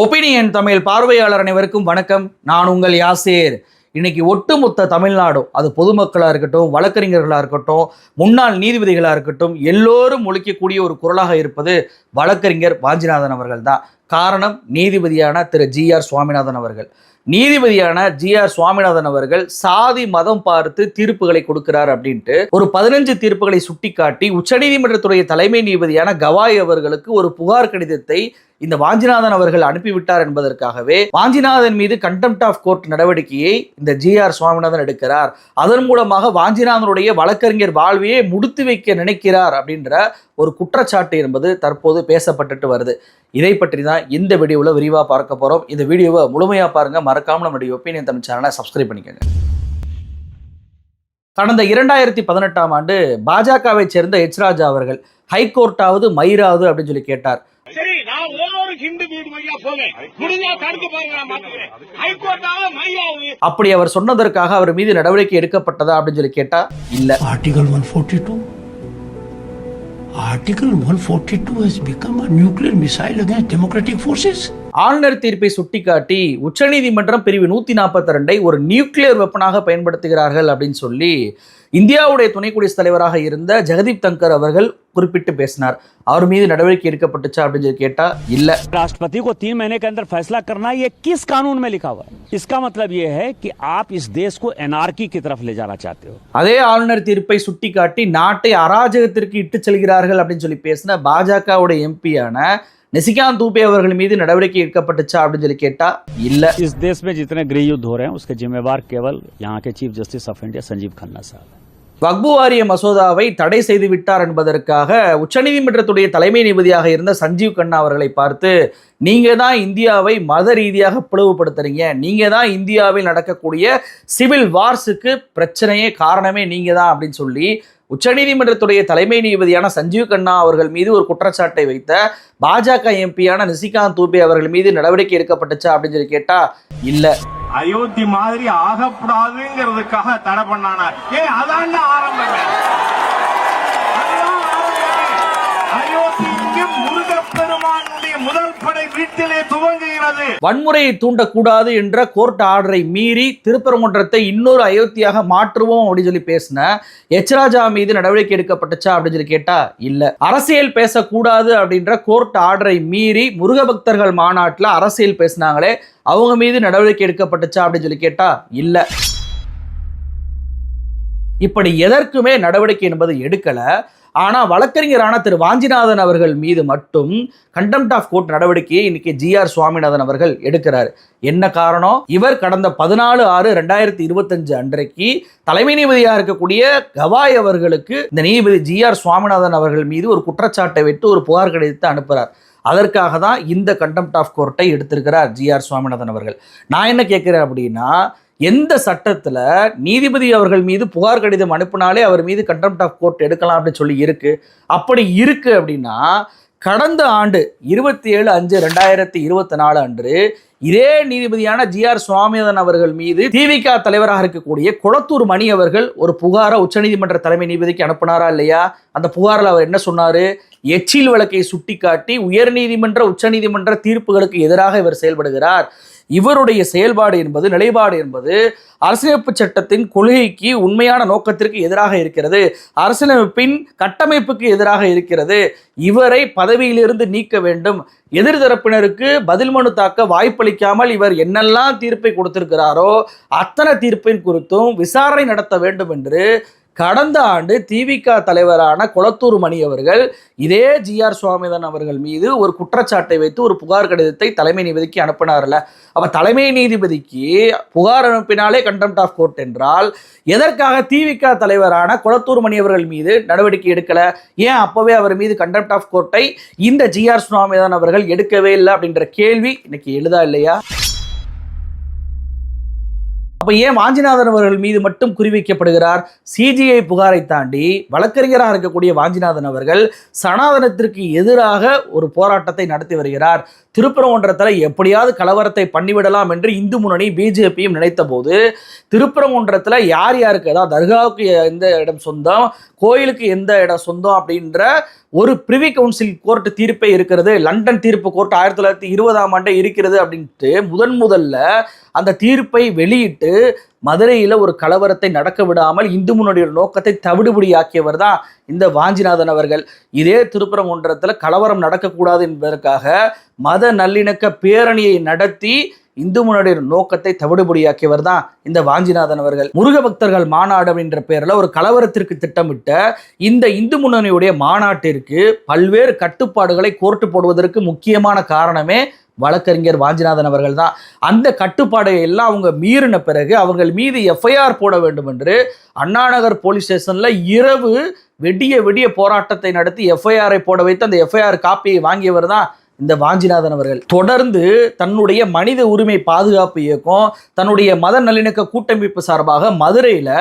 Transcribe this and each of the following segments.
Opinion Tamil பார்வையாளர் அனைவருக்கும் வணக்கம். நான் உங்கள் யாசேர். இன்னைக்கு ஒட்டுமொத்த தமிழ்நாடும் அது பொதுமக்களாக இருக்கட்டும் வழக்கறிஞர்களாக இருக்கட்டும் முன்னாள் நீதிபதிகளாக இருக்கட்டும் எல்லோரும் ஒழிக்கக்கூடிய ஒரு குரலாக இருப்பது வழக்கறிஞர் வாஞ்சிநாதன் அவர்கள் தான் காரணம் நீதிபதியான திரு ஜி ஆர் சுவாமிநாதன் அவர்கள். நீதிபதியான ஜி ஆர் சுவாமிநாதன் அவர்கள் சாதி மதம் பார்த்து தீர்ப்புகளை கொடுக்கிறார் அப்படின்ட்டு ஒரு பதினஞ்சு தீர்ப்புகளை சுட்டிக்காட்டி உச்சநீதிமன்றத்துடைய தலைமை நீதிபதியான கவாய் அவர்களுக்கு ஒரு புகார் கடிதத்தை இந்த வாஞ்சிநாதன் அவர்கள் அனுப்பிவிட்டார் என்பதற்காகவே வாஞ்சிநாதன் மீது கண்டெம்ட் ஆஃப் கோர்ட் நடவடிக்கையை இந்த ஜி ஆர் சுவாமிநாதன் எடுக்கிறார். அதன் மூலமாக வாஞ்சிநாதனுடைய வழக்கறிஞர் வாழ்வையே முடித்து வைக்க நினைக்கிறார் அப்படின்ற ஒரு குற்றச்சாட்டு என்பது தற்போது பேசப்பட்டுட்டு வருது. இதை பற்றி தான் இந்த வீடியோவில் விரிவாக பார்க்க போகிறோம் இந்த வீடியோவை முழுமையாக பாருங்க. மறக்காமல் நம்முடைய ஒப்பீனியன் தமிழ் சேனலை சப்ஸ்கிரைப் பண்ணிக்கோங்க. கடந்த இரண்டாயிரத்தி பதினெட்டாம் ஆண்டு பாஜகவை சேர்ந்த எச் ராஜா அவர்கள் ஹைகோர்ட்டாவது மயிராவது அப்படின்னு சொல்லி கேட்டார் சரி நான் ஒரு ஹிந்து வீடு வழியா போவேன் முடிஞ்சா தடுத்து பாருங்க நான் பாத்துக்கிறேன் ஹைகோர்ட்டாவது மையாவது அப்படி அவர் சொன்னதற்காக அவர் மீது நடவடிக்கை எடுக்கப்பட்டதா அப்படின்னு சொல்லி கேட்டா இல்ல. Article 142. Article 142 has become a nuclear missile against democratic forces. ஆளுநர் தீர்ப்பை சுட்டிக்காட்டி உச்சநீதிமன்றம் பிரிவு நூத்தி நாற்பத்தி ரெண்டை ஒரு நியூக்ளியர் வெப்பனாக பயன்படுத்துகிறார்கள் அப்படின்னு சொல்லி இந்தியாவுடைய துணை குடியரசுத் தலைவராக இருந்த ஜெகதீப் தங்கர் அவர்கள் குறிப்பிட்டு பேசினார் அவர் மீது நடவடிக்கை எடுக்கப்பட்டுச்சா அப்படின்னு சொல்லி கேட்டா இல்ல राष्ट्रपति को तीन महीने के अंदर फैसला करना ये किस कानून में लिखा हुआ है इसका मतलब ये है कि आप इस देश को एनआरकी की तरफ ले जाना चाहते हो அதே ஆளுநர் தீர்ப்பை சுட்டிக்காட்டி நாட்டை அராஜகத்திற்கு இட்டு செல்கிறார்கள் அப்படின்னு சொல்லி பேசின பாஜகவுடைய எம்பியான நெசிகாந்த் தூபே அவர்கள் மீது நடவடிக்கை எடுக்கப்பட்டுச்சா அப்படின்னு சொல்லி கேட்டா இல்ல इस देश में जितने गृह युद्ध हो रहे हैं उसके जिम्मेवार केवल यहाँ के chief justice of India Sanjiv Khanna साहब हैं வக்பு வாரிய மசோதாவை தடை செய்து விட்டார் என்பதற்காக உச்சநீதிமன்றத்துடைய தலைமை நீதிபதியாக இருந்த சஞ்சீவ் கண்ணா அவர்களை பார்த்து நீங்கள் தான் இந்தியாவை மத ரீதியாக பிளவுபடுத்துறீங்க. நீங்கள் தான் இந்தியாவில் நடக்கக்கூடிய சிவில் வார்ஸுக்கு பிரச்சனையே காரணமே நீங்கள் தான். அப்படின்னு சொல்லி உச்சநீதிமன்றத்துடைய தலைமை நீதிபதியான சஞ்சீவ் கண்ணா அவர்கள் மீது ஒரு குற்றச்சாட்டை வைத்த பாஜக எம்பியான நிசிகாந்த் தூபே அவர்கள் மீது நடவடிக்கை எடுக்கப்பட்டுச்சா அப்படின்னு சொல்லி கேட்டால் இல்லை. அயோத்தி மாதிரி ஆகக்கூடாதுங்கிறதுக்காக தடை பண்ணானா ஏ அதான் ஆரம்பம். வன்முறையை தூண்டக்கூடாது என்ற கோர்ட் ஆர்டரை மீறி திருப்பரங்குன்றத்தை இன்னொரு அயோத்தியாக மாற்றுவோம் அப்படின்னு சொல்லி பேசின எச்ராஜா மீது நடவடிக்கை எடுக்கப்பட்டுச்சா அப்படின்னு சொல்லி கேட்டா இல்ல. அரசியல் பேசக்கூடாது அப்படின்ற கோர்ட் ஆர்டரை மீறி முருக பக்தர்கள் மாநாட்டில் அரசியல் பேசினாங்களே அவங்க மீது நடவடிக்கை எடுக்கப்பட்டுச்சா அப்படின்னு சொல்லி கேட்டா இல்ல. இப்படி எதற்குமே நடவடிக்கை என்பது எடுக்கல. ஆனால் வழக்கறிஞரான திரு. வாஞ்சிநாதன் அவர்கள் மீது மட்டும் கண்டெம்ட் ஆஃப் கோர்ட் நடவடிக்கையை இன்னைக்கு ஜி. ஆர். சுவாமிநாதன் அவர்கள் எடுக்கிறார். என்ன காரணம்? இவர் கடந்த பதினாலு ஆறு ரெண்டாயிரத்தி இருபத்தஞ்சு அன்றைக்கு தலைமை நீதிபதியாக இருக்கக்கூடிய கவாய் அவர்களுக்கு இந்த நீதிபதி ஜி. ஆர். சுவாமிநாதன் அவர்கள் மீது ஒரு குற்றச்சாட்டை விட்டு ஒரு புகார் கடிதத்தை அனுப்புகிறார் அதற்காக தான் இந்த கண்டெம்ட் ஆஃப் கோர்ட்டை எடுத்திருக்கிறார் ஜி. ஆர். சுவாமிநாதன் அவர்கள். நான் என்ன கேட்குறேன் அப்படின்னா எந்த சட்டத்தில் நீதிபதி அவர்கள் மீது புகார் கடிதம் அனுப்பினாலே அவர் மீது கண்டெம்ட் ஆஃப் கோர்ட் எடுக்கலாம் அப்படின்னு சொல்லி இருக்கு. அப்படி இருக்கு அப்படின்னா கடந்த ஆண்டு இருபத்தி ஏழு அஞ்சு ரெண்டாயிரத்தி இருபத்தி நாலு அன்று இதே நீதிபதியான ஜி ஆர் சுவாமிநாதன் அவர்கள் மீது திமுக தலைவராக இருக்கக்கூடிய குளத்தூர் மணி அவர்கள் ஒரு புகாரை உச்சநீதிமன்ற தலைமை நீதிபதிக்கு அனுப்பினாரா இல்லையா? அந்த புகாரில் அவர் என்ன சொன்னார்? எச்சில் வழக்கை சுட்டிக்காட்டி உயர்நீதிமன்ற உச்சநீதிமன்ற தீர்ப்புகளுக்கு எதிராக இவர் செயல்படுகிறார். இவருடைய செயல்பாடு என்பது நிலைப்பாடு என்பது அரசியலமைப்பு சட்டத்தின் கொள்கைக்கு உண்மையான நோக்கத்திற்கு எதிராக இருக்கிறது. அரசியலமைப்பின் கட்டமைப்புக்கு எதிராக இருக்கிறது. இவரை பதவியிலிருந்து நீக்க வேண்டும். எதிர்தரப்பினருக்கு பதில் மனு தாக்க வாய்ப்பளிக்காமல் இவர் என்னெல்லாம் தீர்ப்பை கொடுத்திருக்கிறாரோ அத்தனை தீர்ப்பின் குறித்தும் விசாரணை நடத்த வேண்டும் என்று கடந்த ஆண்டு திமுக தலைவரான குளத்தூர் மணி அவர்கள் இதே ஜி ஆர் சுவாமிநாதன் அவர்கள் மீது ஒரு குற்றச்சாட்டை வைத்து ஒரு புகார் கடிதத்தை தலைமை நீதிபதிக்கு அனுப்பினார்ல. அப்ப தலைமை நீதிபதிக்கு புகார் அனுப்பினாலே கண்டெம்ட் ஆஃப் கோர்ட் என்றால் எதற்காக திமுக தலைவரான குளத்தூர் மணி அவர்கள் மீது நடவடிக்கை எடுக்கல? ஏன் அப்பவே அவர் மீது கண்டெம்ட் ஆஃப் கோர்ட்டை இந்த ஜி ஆர் சுவாமிநாதன் அவர்கள் எடுக்கவே இல்லை அப்படின்ற கேள்வி இன்னைக்கு எழுதா இல்லையா? அப்போ ஏன் வாஞ்சிநாதன் அவர்கள் மீது மட்டும் குறிவைக்கப்படுகிறார்? சிஜிஐ புகாரை தாண்டி வழக்கறிஞராக இருக்கக்கூடிய வாஞ்சிநாதன் அவர்கள் சனாதனத்திற்கு எதிராக ஒரு போராட்டத்தை நடத்தி வருகிறார். திருப்பரங்குன்றத்தில் எப்படியாவது கலவரத்தை பண்ணிவிடலாம் என்று இந்து முன்னணி பிஜேபியும் நினைத்த போது திருப்பரங்குன்றத்தில் யார் யாருக்கு அதாவது தர்காவுக்கு எந்த இடம் சொந்தம் கோயிலுக்கு எந்த இடம் சொந்தம் அப்படின்ற ஒரு பிரிவி கவுன்சில் கோர்ட் தீர்ப்பே இருக்கிறது. லண்டன் தீர்ப்பு கோர்ட் ஆயிரத்தி தொள்ளாயிரத்தி இருபதாம் ஆண்டே இருக்கிறது அப்படின்ட்டு முதன் முதல்ல அந்த தீர்ப்பை வெளியிட்டு மதுரையில் ஒரு கலவரத்தை நடக்க விடாமல் இந்து முன்னோடியோட நோக்கத்தை தவிடுபடியாக்கியவர் தான் இந்த வாஞ்சிநாதன் அவர்கள். இதே திருப்பரங்குன்றத்தில் கலவரம் நடக்கக்கூடாது என்பதற்காக மத நல்லிணக்க பேரணியை நடத்தி இந்து முன்னோடைய நோக்கத்தை தவிடுபடியாக்கியவர் தான் இந்த வாஞ்சிநாதன் அவர்கள். முருக பக்தர்கள் மாநாடு அப்படின்ற பேரில் ஒரு கலவரத்திற்கு திட்டமிட்ட இந்த இந்து முன்னணியுடைய மாநாட்டிற்கு பல்வேறு கட்டுப்பாடுகளை கோர்ட்டு போடுவதற்கு முக்கியமான காரணமே வழக்கறிஞர் வாஞ்சிநாதன் அவர்கள் தான் அந்த கட்டுப்பாடை எல்லாம் அவங்க மீறின பிறகு அவர்கள் மீது எஃப்ஐஆர் போட வேண்டும் என்று அண்ணாநகர் போலீஸ் ஸ்டேஷனில் இரவு வெடிய வெடிய போராட்டத்தை நடத்தி எஃப்ஐஆரை போட வைத்து அந்த எஃப்ஐஆர் காப்பியை வாங்கியவர் தான் இந்த வாஞ்சிநாதன் அவர்கள் தொடர்ந்து தன்னுடைய மனித உரிமை பாதுகாப்பு இயக்கம் தன்னுடைய மத நல்லிணக்க கூட்டமைப்பு சார்பாக மதுரையில்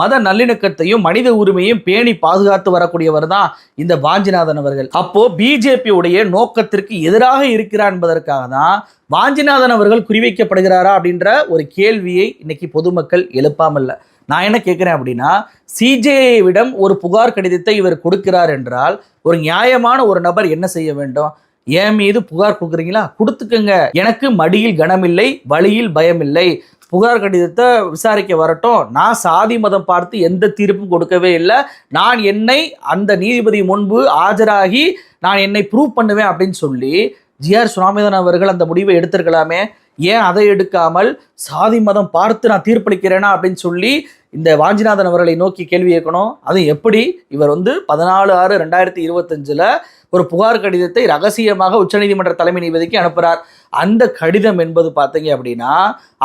மத நல்லிணக்கத்தையும் மனித உரிமையும் பேணி பாதுகாத்து வரக்கூடியவர் தான் இந்த வாஞ்சிநாதன் அவர்கள். அப்போ பிஜேபியுடைய நோக்கத்திற்கு எதிராக இருக்கிறார் என்பதற்காக தான் வாஞ்சிநாதன் அவர்கள் குறிவைக்கப்படுகிறாரா அப்படின்ற ஒரு கேள்வியை இன்னைக்கு பொதுமக்கள் எழுப்பாமல்ல. நான் என்ன கேட்குறேன் அப்படின்னா சிஜேவிடம் ஒரு புகார் கடிதத்தை இவர் கொடுக்கிறார் என்றால் ஒரு நியாயமான ஒரு நபர் என்ன செய்ய வேண்டும்? என் மீது புகார் கொடுக்குறீங்களா? கொடுத்துக்கங்க. எனக்கு மடியில் கனமில்லை வழியில் பயமில்லை. புகார் கடிதத்தை விசாரிக்க வரட்டும். நான் சாதி மதம் பார்த்து எந்த தீர்ப்பும் கொடுக்கவே இல்லை. நான் என்னை அந்த நீதிபதி முன்பு ஆஜராகி நான் என்னை ப்ரூவ் பண்ணுவேன் அப்படின்னு சொல்லி ஜிஆர் சுவாமிநாதன் அவர்கள் அந்த முடிவை எடுத்திருக்கலாமே. ஏன் அதை எடுக்காமல் சாதி மதம் பார்த்து நான் தீர்ப்பளிக்கிறேனா அப்படின்னு சொல்லி இந்த வாஞ்சிநாதன் அவர்களை நோக்கி கேள்வி கேட்கணும். அது எப்படி? இவர் வந்து பதினாலு ஆறு ரெண்டாயிரத்தி இருபத்தஞ்சில் ஒரு புகார் கடிதத்தை ரகசியமாக உச்சநீதிமன்ற தலைமை நீதிபதிக்கு அனுப்புகிறார் அந்த கடிதம் என்பது பார்த்தீங்க அப்படின்னா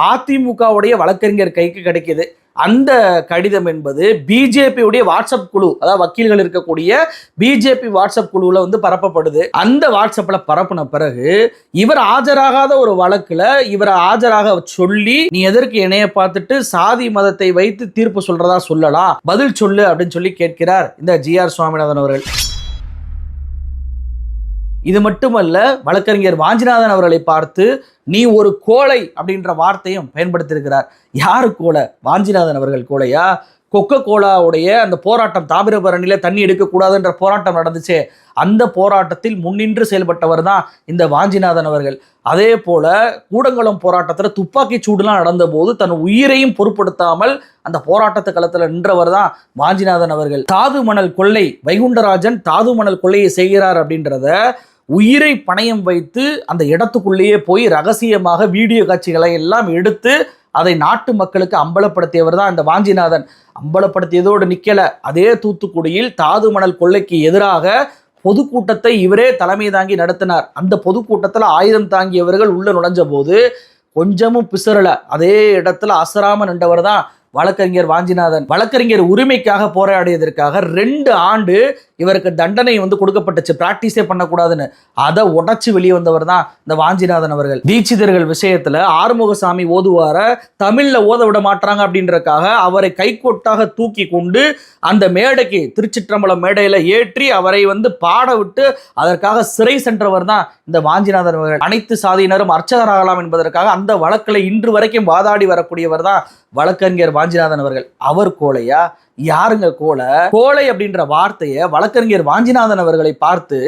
அதிமுகவுடைய வழக்கறிஞர் கைக்கு கிடைக்கிது. அந்த கடிதம் என்பது பிஜேபியுடைய வாட்ஸ்அப் குழு அதாவது வக்கீல்கள் இருக்கக்கூடிய பிஜேபி வாட்ஸ்அப் குழுவில் வந்து பரப்பப்படுது. அந்த வாட்ஸ்அப்பில் பரப்புன பிறகு இவர் ஆஜராகாத ஒரு வழக்குல இவரை ஆஜராக சொல்லி நீ எதற்கு இணைய பார்த்துட்டு சாதி மதத்தை வைத்து தீர்ப்பு சொல்றதா சொல்லலாம் பதில் சொல்லு அப்படின்னு சொல்லி கேட்கிறார் இந்த ஜிஆர் சுவாமிநாதன் அவர்கள். இது மட்டுமல்ல வழக்கறிஞர் வாஞ்சிநாதன் அவர்களை பார்த்து நீ ஒரு கோழை அப்படின்ற வார்த்தையும் பயன்படுத்தியிருக்கிறார். யாரு கோலை வாஞ்சிநாதன் அவர்கள் கோழையா? கொக்கோ கோலாவுடைய அந்த போராட்டம் தாமிரபரணியில் தண்ணி எடுக்கக்கூடாதுன்ற போராட்டம் நடந்துச்சே அந்த போராட்டத்தில் முன்னின்று செயல்பட்டவர் தான் இந்த வாஞ்சிநாதன் அவர்கள். அதே போல கூடங்குளம் போராட்டத்தில் துப்பாக்கி சூடுலாம் நடந்தபோது தன் உயிரையும் பொருட்படுத்தாமல் அந்த போராட்டத்து களத்தில் நின்றவர் தான் வாஞ்சிநாதன் அவர்கள். தாது மணல் கொள்ளை வைகுண்டராஜன் தாது மணல் கொள்ளையை செய்கிறார் அப்படின்றத உயிரை பணயம் வைத்து அந்த இடத்துக்குள்ளேயே போய் ரகசியமாக வீடியோ காட்சிகளை எல்லாம் எடுத்து அதை நாட்டு மக்களுக்கு அம்பலப்படுத்தியவர் தான் இந்த வாஞ்சிநாதன். அம்பலப்படுத்தியதோடு நிற்கலை அதே தூத்துக்குடியில் தாது மணல் கொள்ளைக்கு எதிராக பொதுக்கூட்டத்தை இவரே தலைமை தாங்கி நடத்தினார். அந்த பொதுக்கூட்டத்தில் ஆயுதம் தாங்கியவர்கள் உள்ளே நுழைஞ்ச போது கொஞ்சமும் பிசறல. அதே இடத்துல அசராம நின்றவர் தான் வழக்கறிஞர் வாஞ்சிநாதன். வழக்கறிஞர் உரிமைக்காக போராடியதற்காக ரெண்டு ஆண்டு இவருக்கு தண்டனை வந்து கொடுக்கப்பட்டுச்சு. பிராக்டிஸே பண்ணக்கூடாதுன்னு. அதை உடைச்சு வெளியே வந்தவர் தான் இந்த வாஞ்சிநாதன் அவர்கள். தீட்சிதர்கள் விஷயத்துல ஆறுமுகசாமி ஓதுவார தமிழ்ல ஓத விட மாட்டாங்க அப்படின்றக்காக அவரை கைகோட்டாக தூக்கி கொண்டு அந்த மேடைக்கு திருச்சிற்றம்பலம் மேடையில ஏற்றி அவரை வந்து பாட விட்டு அதற்காக சிறை சென்றவர் தான் இந்த வாஞ்சிநாதன் அவர்கள். அனைத்து சாதியினரும் அர்ச்சகராகலாம் என்பதற்காக அந்த வழக்கில் இன்று வரைக்கும் வாதாடி வரக்கூடியவர் தான் வழக்கறிஞர் வாஞ்சிநாதன் அவர்கள். அவர் கோலையா யாருங்க கோலை? கோலை அப்படின்ற வார்த்தையை வழக்கறிஞர் வாஞ்சிநாதன் அவர்களை பார்த்து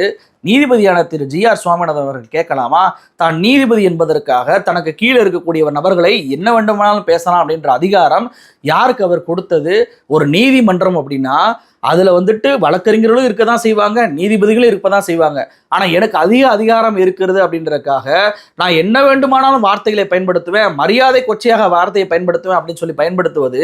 நீதிபதியான திரு ஜி ஆர் சுவாமிநாதன் அவர்கள் கேட்கலாமா? தான் நீதிபதி என்பதற்காக தனக்கு கீழே இருக்கக்கூடிய நபர்களை என்ன வேண்டுமானாலும் பேசலாம் அப்படின்ற அதிகாரம் யாருக்கு அவர் கொடுத்தது? ஒரு நீதிமன்றம் அப்படின்னா அதில் வந்துட்டு வழக்கறிஞர்களும் இருக்க தான் செய்வாங்க நீதிபதிகளும் இருக்க தான் செய்வாங்க. ஆனால் எனக்கு அதிக அதிகாரம் இருக்கிறது அப்படின்றதுக்காக நான் என்ன வேண்டுமானாலும் வார்த்தைகளை பயன்படுத்துவேன் மரியாதை கொச்சையாக வார்த்தையை பயன்படுத்துவேன் அப்படின்னு சொல்லி பயன்படுத்துவது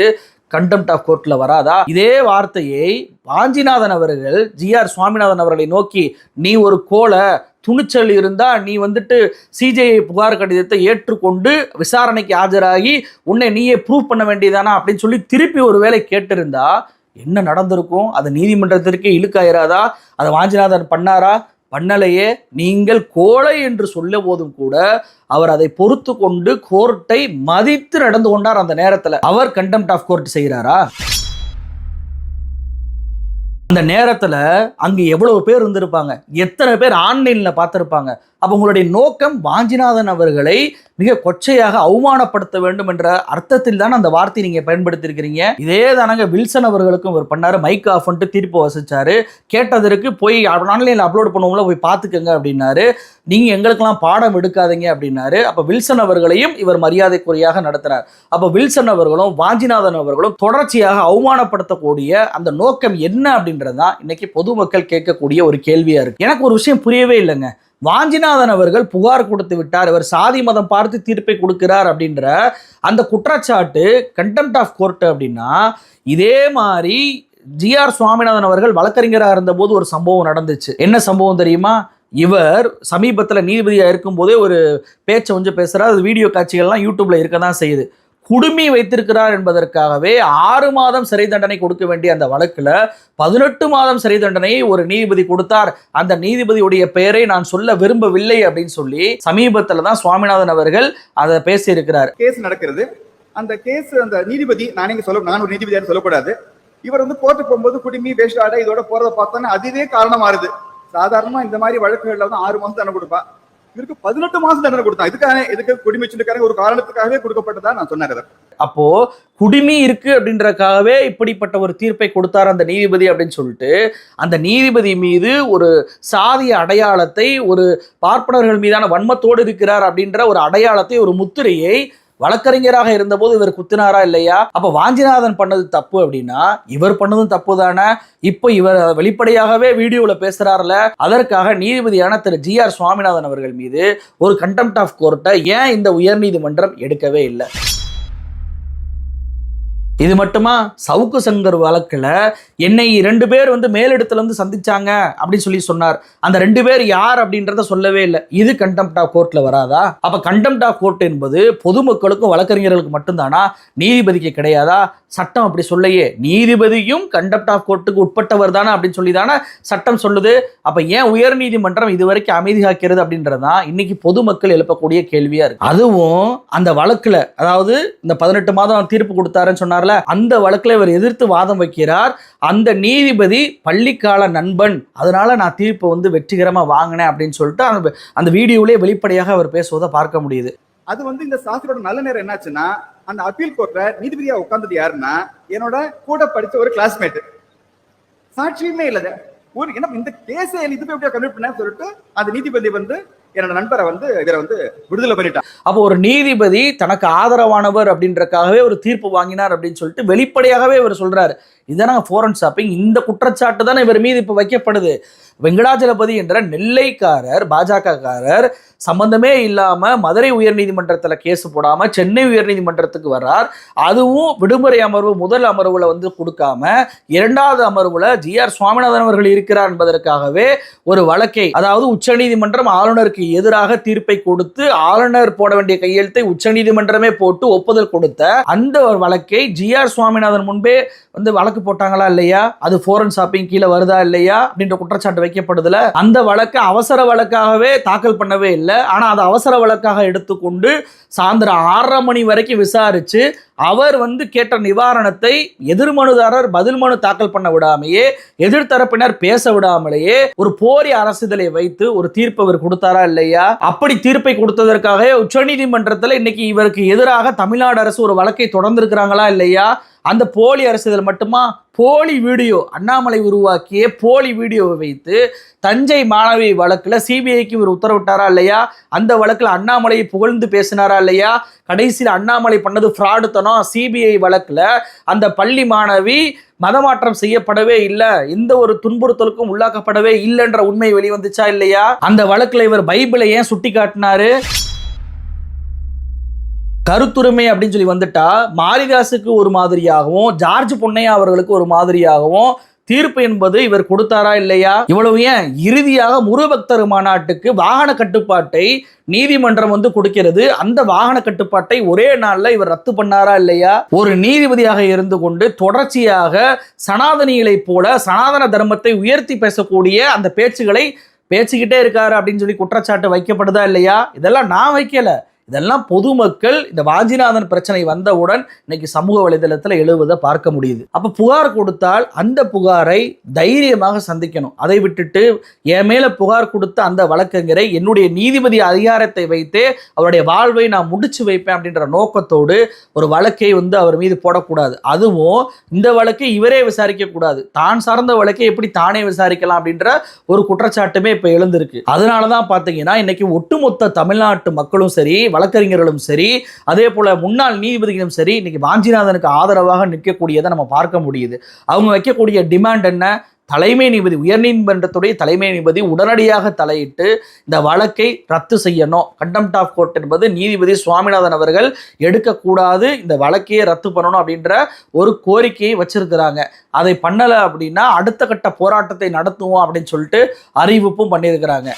கண்டெம்ட் ஆஃப் கோர்ட்ல வராதா? இதே வார்த்தையை வாஞ்சிநாதன் அவர்கள் ஜி ஆர் சுவாமிநாதன் அவர்களை நோக்கி நீ ஒரு கோலை துணிச்சல் இருந்தா நீ வந்துட்டு சிஜிஐ புகார் கடிதத்தை ஏற்றுக்கொண்டு விசாரணைக்கு ஆஜராகி உன்னை நீயே ப்ரூவ் பண்ண வேண்டியதானா? அப்படின்னு சொல்லி திருப்பி ஒரு வேலை கேட்டிருந்தா என்ன நடந்திருக்கும்? அது நீதிமன்றத்திற்கே இழுக்காயிராதா? அதை வாஞ்சிநாதன் பண்ணாரா? பண்ணலையே நீங்கள் கோழை என்று சொல்ல போதும் கூட அவர் அதை பொறுத்து கொண்டு கோர்ட்டை மதித்து நடந்து கொண்டார் அந்த நேரத்தில். அவர் கண்டெம்ட் ஆஃப் கோர்ட் செய்கிறாரா? அந்த நேரத்தில் அங்கே எவ்வளவு பேர் இருந்திருப்பாங்க? எத்தனை பேர் ஆன்லைனில் பார்த்துருப்பாங்க? அப்போ உங்களுடைய நோக்கம் வாஞ்சிநாதன் அவர்களை மிக கொச்சையாக அவமானப்படுத்த வேண்டும் என்ற அர்த்தத்தில் தான் அந்த வார்த்தையை நீங்கள் பயன்படுத்தியிருக்கிறீங்க. இதே தானங்க வில்சன் அவர்களுக்கும் இவர் பண்ணார். மைக் ஆஃப் தீர்ப்பு வசிச்சாரு. கேட்டதற்கு போய் ஆன்லைனில் அப்லோட் பண்ணுவோம்ல போய் பார்த்துக்கங்க அப்படின்னாரு. நீங்கள் எங்களுக்கெல்லாம் பாடம் எடுக்காதீங்க அப்படின்னாரு. அப்போ வில்சன் அவர்களையும் இவர் மரியாதைக்குரியாக நடத்துகிறார் அப்போ வில்சன் அவர்களும் வாஞ்சிநாதன் அவர்களும் தொடர்ச்சியாக அவமானப்படுத்தக்கூடிய அந்த நோக்கம் என்ன அப்படின்றதுதான் இன்னைக்கு பொதுமக்கள் கேட்கக்கூடிய ஒரு கேள்வியாக இருக்குது எனக்கு ஒரு விஷயம் புரியவே இல்லைங்க. வாஞ்சிநாதன் அவர்கள் புகார் கொடுத்து விட்டார். இவர் சாதி மதம் பார்த்து தீர்ப்பை கொடுக்கிறார் அப்படின்ற அந்த குற்றச்சாட்டு கண்டெம்ட் ஆஃப் கோர்ட் அப்படின்னா இதே மாதிரி ஜிஆர் சுவாமிநாதன் அவர்கள் வழக்கறிஞராக இருந்தபோது ஒரு சம்பவம் நடந்துச்சு. என்ன சம்பவம் தெரியுமா? இவர் சமீபத்தில் நீதிபதியாக இருக்கும்போதே ஒரு பேச்சை கொஞ்சம் பேசுகிறார் அது வீடியோ காட்சிகள்லாம் யூடியூப்பில் இருக்க தான் செய்யுது. குடுமி வைத்திருக்கிறார் என்பதற்காகவே ஆறு மாதம் சிறை தண்டனை கொடுக்க வேண்டிய அந்த வழக்குல பதினெட்டு மாதம் சிறை தண்டனையை ஒரு நீதிபதி கொடுத்தார். அந்த நீதிபதியுடைய பெயரை நான் சொல்ல விரும்பவில்லை அப்படின்னு சொல்லி சமீபத்தில் தான் சுவாமிநாதன் அவர்கள் அதை பேசியிருக்கிறார். கேஸ் நடக்கிறது. அந்த கேஸ் அந்த நீதிபதி நான் இங்க சொல்ல நான் ஒரு நீதிபதியான்னு சொல்லக்கூடாது. இவர் வந்து கோர்ட்டு போகும்போது குடிமி வேஸ்டாட இதோட போறதை பார்த்தோன்னா அதுவே காரணமா இருது சாதாரணமா இந்த மாதிரி வழக்குகள்ல வந்து ஆறு மாசம் தண்டனை கொடுப்பா. இவருக்கு பதினெட்டு மாசம் தண்டனை கொடுத்தான் இதுக்காக இதுக்கு குடிமை சின்னக்காரங்க ஒரு காரணத்துக்காகவே கொடுக்கப்பட்டதா நான் சொன்னேன் அப்போ குடிமி இருக்கு அப்படின்றக்காகவே இப்படிப்பட்ட ஒரு தீர்ப்பை கொடுத்தார் அந்த நீதிபதி அப்படின்னு சொல்லிட்டு அந்த நீதிபதி மீது ஒரு சாதிய அடையாளத்தை ஒரு பார்ப்பனர்கள் மீதான வன்மத்தோடு இருக்கிறார் அப்படின்ற ஒரு அடையாளத்தை ஒரு முத்திரையை வழக்கறிஞராக இருந்தபோது இவர் குத்தினாரா இல்லையா? அப்ப வாஞ்சிநாதன் பண்ணது தப்பு அப்படின்னா இவர் பண்ணதும் தப்பு தானே இப்போ இவர் வெளிப்படையாகவே வீடியோல பேசுறாருல அதற்காக நீதிபதியான திரு ஜி ஆர் சுவாமிநாதன் அவர்கள் மீது ஒரு கண்டெம்ட் ஆஃப் கோர்ட்டை ஏன் இந்த உயர்நீதிமன்றம் எடுக்கவே இல்லை? இது மட்டுமா? சவுக்கு சங்கர் வழக்கில் என்னை ரெண்டு பேர் வந்து மேலிடத்துலேருந்து சந்திச்சாங்க அப்படின்னு சொல்லி சொன்னார். அந்த ரெண்டு பேர் யார் அப்படின்றத சொல்லவே இல்லை. இது கண்டெம்ட் ஆஃப் கோர்ட்டில் வராதா? அப்போ கண்டெம்ட் ஆஃப் கோர்ட் என்பது பொதுமக்களுக்கும் வழக்கறிஞர்களுக்கு மட்டும்தானா? நீதிபதிக்கு கிடையாதா? சட்டம் அப்படி சொல்லையே. நீதிபதியும் கண்டெம்ட் ஆஃப் கோர்ட்டுக்கு உட்பட்டவர் தானே அப்படின்னு சொல்லி தானே சட்டம் சொல்லுது. அப்போ ஏன் உயர்நீதிமன்றம் இது இதுவரைக்கும் அமைதி காக்கிறது அப்படின்றதான் இன்னைக்கு பொதுமக்கள் எழுப்பக்கூடிய கேள்வியாக இருக்கு. அதுவும் அந்த வழக்கில் அதாவது இந்த பதினெட்டு மாதம் தீர்ப்பு கொடுத்தாருன்னு சொன்னார் சொன்னார்ல அந்த வழக்கில் இவர் எதிர்த்து வாதம் வைக்கிறார். அந்த நீதிபதி பள்ளிக்கால நண்பன் அதனால நான் தீர்ப்பை வந்து வெற்றிகரமாக வாங்கினேன் அப்படின்னு சொல்லிட்டு அந்த அந்த வீடியோவிலே வெளிப்படையாக அவர் பேசுவதை பார்க்க முடியுது. அது வந்து இந்த சாஸ்திரோட நல்ல நேரம் என்னாச்சுன்னா அந்த அப்பீல் கோர்ட்ல நீதிபதியா உட்கார்ந்தது யாருன்னா என்னோட கூட படித்த ஒரு கிளாஸ்மேட் சாட்சியுமே இல்லை. ஒரு என்ன இந்த கேஸை இது போய் எப்படியா கன்வெர்ட் பண்ண சொல்லிட்டு அந்த நீதிபதி வந்து என்னோட நண்பரை வந்து இவரை வந்து விடுதலை பண்ணிட்டான். அப்போ ஒரு நீதிபதி தனக்கு ஆதரவானவர் அப்படின்றக்காகவே ஒரு தீர்ப்பு வாங்கினார் அப்படின்னு சொல்லிட்டு வெளிப்படையாகவே இவர் சொல்றாரு. இதான ஃபோரன் ஷாப்பிங் இந்த குற்றச்சாட்டு தானே இவர் மீது இப்போ வைக்கப்படுது. வெங்கடாஜலபதி என்ற நெல்லைக்காரர் பாஜகக்காரர் சம்பந்தமே இல்லாமல் மதுரை உயர்நீதிமன்றத்தில் கேஸ் போடாமல் சென்னை உயர்நீதிமன்றத்துக்கு வர்றார். அதுவும் விடுமுறை அமர்வு முதல் அமர்வில் வந்து கொடுக்காம இரண்டாவது அமர்வில் ஜி ஆர் சுவாமிநாதன் அவர்கள் இருக்கிறார் என்பதற்காகவே ஒரு வழக்கை அதாவது உச்சநீதிமன்றம் ஆளுநருக்கு எதிராக தீர்ப்பை கொடுத்து ஆளுநர் போட வேண்டிய கையெழுத்தை உச்சநீதிமன்றமே போட்டு ஒப்புதல் கொடுத்த அந்த ஒரு வழக்கை ஜி ஆர் சுவாமிநாதன் முன்பே வந்து வழக்கு போட்டாங்களா இல்லையா? அது ஃபோரன் ஷாப்பிங் கீழே வருதா இல்லையா? அப்படின்ற குற்றச்சாட்டு வைக்கப்படுதுல. அந்த வழக்கு அவசர வழக்காகவே தாக்கல் பண்ணவே இல்லை. ஆனா அதை அவசர வழக்காக எடுத்துக்கொண்டு சாயந்தரம் ஆறரை மணி வரைக்கும் விசாரிச்சு அவர் வந்து கேட்ட நிவாரணத்தை எதிர்மனுதாரர் பதில் மனு தாக்கல் பண்ண விடாமையே எதிர்த்தரப்பினர் பேச விடாமலேயே ஒரு போரி அரசுதலை வைத்து ஒரு தீர்ப்பு அவர் கொடுத்தாரா இல்லையா? அப்படி தீர்ப்பை கொடுத்ததற்காக உச்சநீதிமன்றத்தில் இன்னைக்கு இவருக்கு எதிராக தமிழ்நாடு அரசு ஒரு வழக்கை தொடர்ந்திருக்கிறாங்களா இல்லையா? அந்த போலி அரசுகள் மட்டுமா? போலி வீடியோ அண்ணாமலை உருவாக்கிய போலி வீடியோவை வைத்து தஞ்சை மாணவி வழக்கில் சிபிஐக்கு இவர் உத்தரவிட்டாரா இல்லையா? அந்த வழக்கில் அண்ணாமலையை புகழ்ந்து பேசினாரா இல்லையா? கடைசியில் அண்ணாமலை பண்ணது ஃப்ராடுத்தனம். சிபிஐ வழக்கில் அந்த பள்ளி மாணவி மதமாற்றம் செய்யப்படவே இல்லை. எந்த ஒரு துன்புறுத்தலுக்கும் உள்ளாக்கப்படவே இல்லைன்ற உண்மை வெளிவந்துச்சா இல்லையா? அந்த வழக்கில் இவர் பைபிளை ஏன் சுட்டி காட்டினாரு கருத்துரிமை அப்படின்னு சொல்லி வந்துட்டா மாரிதாசுக்கு ஒரு மாதிரியாகவும் ஜார்ஜ் பொன்னையா அவர்களுக்கு ஒரு மாதிரியாகவும் தீர்ப்பு என்பது இவர் கொடுத்தாரா இல்லையா? இவ்வளவு ஏன்? இறுதியாக முருபக்தர் மாநாட்டுக்கு வாகன கட்டுப்பாட்டை நீதிமன்றம் வந்து கொடுக்கிறது. அந்த வாகன கட்டுப்பாட்டை ஒரே நாளில் இவர் ரத்து பண்ணாரா இல்லையா? ஒரு நீதிபதியாக இருந்து கொண்டு தொடர்ச்சியாக சனாதனிகளைப் போல சனாதன தர்மத்தை உயர்த்தி பேசக்கூடிய அந்த பேச்சுகளை பேச்சுக்கிட்டே இருக்காரு அப்படின்னு சொல்லி குற்றச்சாட்டு வைக்கப்படுதா இல்லையா? இதெல்லாம் நான் வைக்கல. இதெல்லாம் பொதுமக்கள் இந்த வாஞ்சிநாதன் பிரச்சனை வந்தவுடன் இன்னைக்கு சமூக வலைதளத்தில் எழுவதை பார்க்க முடியுது. அப்போ புகார் கொடுத்தால் அந்த புகாரை தைரியமாக சந்திக்கணும். அதை விட்டுட்டு என் மேலே புகார் கொடுத்த அந்த வழக்கறிஞரை என்னுடைய நீதிபதி அதிகாரத்தை வைத்தே அவருடைய வாழ்வை நான் முடிச்சு வைப்பேன் அப்படின்ற நோக்கத்தோடு ஒரு வழக்கை வந்து அவர் மீது போடக்கூடாது. அதுவும் இந்த வழக்கை இவரே விசாரிக்கக்கூடாது தான் சார்ந்த வழக்கை எப்படி தானே விசாரிக்கலாம் அப்படின்ற ஒரு குற்றச்சாட்டுமே இப்போ எழுந்திருக்கு. அதனால தான் பார்த்தீங்கன்னா இன்னைக்கு ஒட்டுமொத்த தமிழ்நாட்டு மக்களும் சரி வழக்கறிஞர்களும் சரி அதே போல் முன்னாள் நீதிபதிகளும் சரி இன்றைக்கி வாஞ்சிநாதனுக்கு ஆதரவாக நிற்கக்கூடியதை நம்ம பார்க்க முடியுது. அவங்க வைக்கக்கூடிய டிமாண்ட் என்ன? தலைமை நீதிபதி உயர்நீதிமன்றத்துடைய தலைமை நீதிபதி உடனடியாக தலையிட்டு இந்த வழக்கை ரத்து செய்யணும். கண்டெம்ட் ஆஃப் கோர்ட் என்பது நீதிபதி சுவாமிநாதன் அவர்கள் எடுக்கக்கூடாது இந்த வழக்கையே ரத்து பண்ணணும் அப்படின்ற ஒரு கோரிக்கையை வச்சிருக்கிறாங்க. அதை பண்ணலை அப்படின்னா அடுத்த கட்ட போராட்டத்தை நடத்துவோம் அப்படின்னு சொல்லிட்டு அறிவிப்பும் பண்ணியிருக்கிறாங்க.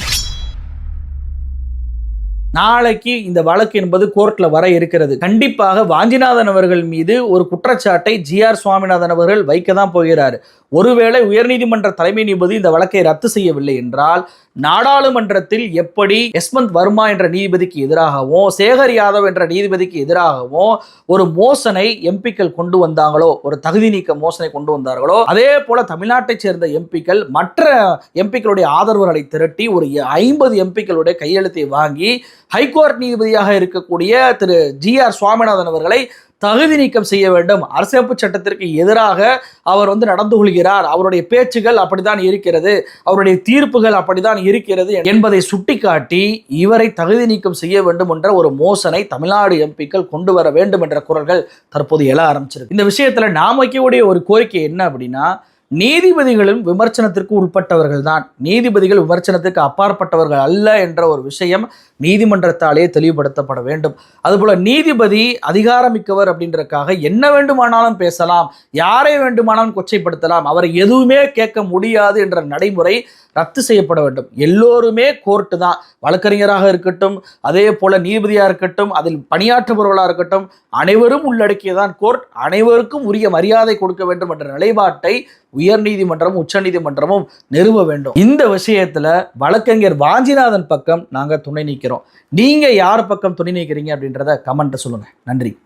நாளைக்கு இந்த வழக்கு என்பது கோர்ட்ல வர இருக்கிறது. கண்டிப்பாக வாஞ்சிநாதன் அவர்கள் மீது ஒரு குற்றச்சாட்டை ஜி ஆர் சுவாமிநாதன் அவர்கள் வைக்க தான் போகிறார். ஒருவேளை உயர்நீதிமன்ற தலைமை நீதிபதி இந்த வழக்கை ரத்து செய்யவில்லை என்றால் நாடாளுமன்றத்தில் எப்படி யஸ்வந்த் வர்மா என்ற நீதிபதிக்கு எதிராகவும் சேகர் யாதவ் என்ற நீதிபதிக்கு எதிராகவும் ஒரு மோசனை எம்பிக்கள் கொண்டு வந்தாங்களோ ஒரு தகுதி நீக்க மோசனை கொண்டு வந்தார்களோ அதே போல தமிழ்நாட்டைச் சேர்ந்த எம்பிக்கள் மற்ற எம்பிக்களுடைய ஆதரவுகளை திரட்டி ஒரு ஐம்பது எம்பிக்களுடைய கையெழுத்தை வாங்கி ஹைகோர்ட் நீதிபதியாக இருக்கக்கூடிய திரு ஜி ஆர் சுவாமிநாதன் அவர்களை தகுதி நீக்கம் செய்ய வேண்டும். அரசியலமைப்பு சட்டத்திற்கு எதிராக அவர் வந்து நடந்து கொள்கிறார். அவருடைய பேச்சுகள் அப்படித்தான் இருக்கிறது. அவருடைய தீர்ப்புகள் அப்படித்தான் இருக்கிறது என்பதை சுட்டிக்காட்டி இவரை தகுதி நீக்கம் செய்ய வேண்டும் என்ற ஒரு மோசனை தமிழ்நாடு எம்பிக்கள் கொண்டு வர வேண்டும் என்ற குரல்கள் தற்போது எழ ஆரம்பிச்சிருக்கு. இந்த விஷயத்துல நாம் வைக்கக்கூடிய ஒரு கோரிக்கை என்ன அப்படின்னா நீதிபதிகளும் விமர்சனத்திற்கு உட்பட்டவர்கள் தான் நீதிபதிகள் விமர்சனத்துக்கு அப்பாற்பட்டவர்கள் அல்ல என்ற ஒரு விஷயம் நீதிமன்றத்தாலே தெளிவுபடுத்தப்பட வேண்டும். அதுபோல் நீதிபதி அதிகாரமிக்கவர் அப்படின்றக்காக என்ன வேண்டுமானாலும் பேசலாம் யாரை வேண்டுமானாலும் கொச்சைப்படுத்தலாம் அவரை எதுவுமே கேட்க முடியாது என்ற நடைமுறை ரத்து செய்யப்பட வேண்டும். எல்லோருமே கோர்ட்டு தான். வழக்கறிஞராக இருக்கட்டும் அதே போல நீதிபதியாக இருக்கட்டும் அதில் பணியாற்றுபவர்களாக இருக்கட்டும் அனைவரும் உள்ளடக்கியதான் கோர்ட் அனைவருக்கும் உரிய மரியாதை கொடுக்க வேண்டும் என்ற நிலைப்பாட்டை உயர்நீதிமன்றமும் உச்சநீதிமன்றமும் நிறுவ வேண்டும். இந்த விஷயத்தில் வழக்கறிஞர் வாஞ்சிநாதன் பக்கம் நாங்கள் துணை நீக்கிறோம். நீங்கள் யார் பக்கம் துணை நீக்கிறீங்க அப்படின்றத கமெண்ட்டை சொல்லுங்க. நன்றி.